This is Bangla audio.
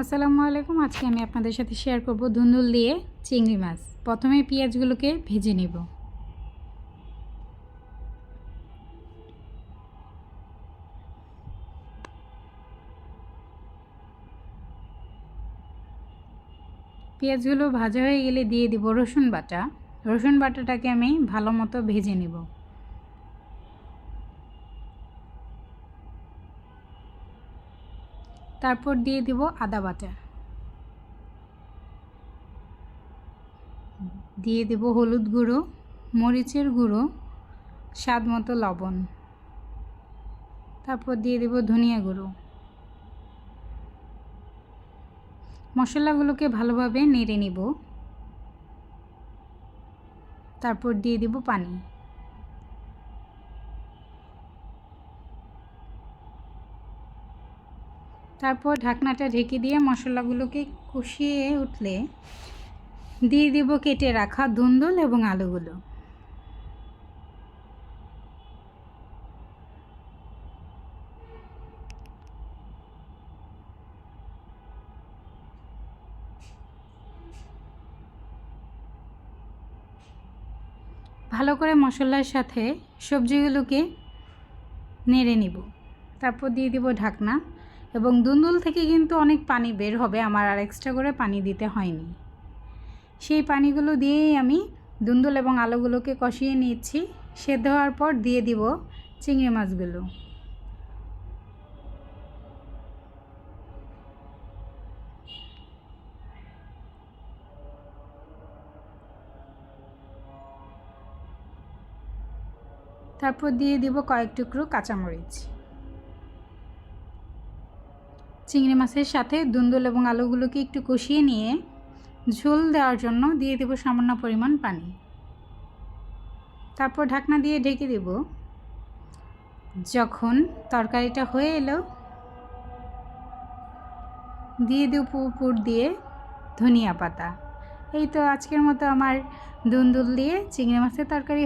আসসালামু আলাইকুম। আজকে আমি আপনাদের সাথে শেয়ার করব ধুন্দুল দিয়ে চিংড়ি মাছ। প্রথমে পেঁয়াজগুলোকে ভেজে নেব। পেঁয়াজগুলো ভাজা হয়ে গেলে দিয়ে দিব রসুন বাটা। রসুন বাটাটাকে আমি ভালো মতো ভেজে নেব। তারপর দিয়ে দিব আদা বাটা। দিয়ে দেব হলুদ গুঁড়ো, মরিচের গুঁড়ো, স্বাদ মতো লবণ। তারপর দিয়ে দেব ধনিয়া গুঁড়ো। মশলাগুলোকে ভালোভাবে নেড়ে নিব। তারপর দিয়ে দেব পানি। তারপর ঢাকনাটা ঢেকে দিয়ে মশলাগুলোকে কষিয়ে উঠলে দিয়ে দেব কেটে রাখা ধুন্দুল এবং আলুগুলো। ভালো করে মশলার সাথে সবজিগুলোকে নেড়ে নিব। তারপর দিয়ে দিব ঢাকনা। এবং দুন্দুল থেকে কিন্তু অনেক পানি বের হবে। আমার আর এক্সট্রা করে পানি দিতে হয়নি। সেই পানিগুলো দিয়েই আমি দুন্দুল এবং আলুগুলোকে কষিয়ে নিচ্ছি। সেদ্ধ হওয়ার পর দিয়ে দিব চিংড়ি মাছগুলো। তারপর দিয়ে দিব কয়েক টুকরো কাঁচামরিচ। চিংড়ি মাছের সাথে দুন্দুল এবং আলুগুলোকে একটু কষিয়ে নিয়ে ঝোল দেওয়ার জন্য দিয়ে দেব সামান্য পরিমাণ পানি। তারপর ঢাকনা দিয়ে ঢেকে দেব। যখন তরকারিটা হয়ে এলো, দিয়ে দেব উপর দিয়ে ধনিয়া পাতা। এই তো আজকের মতো আমার দুন্দুল দিয়ে চিংড়ি মাছের তরকারি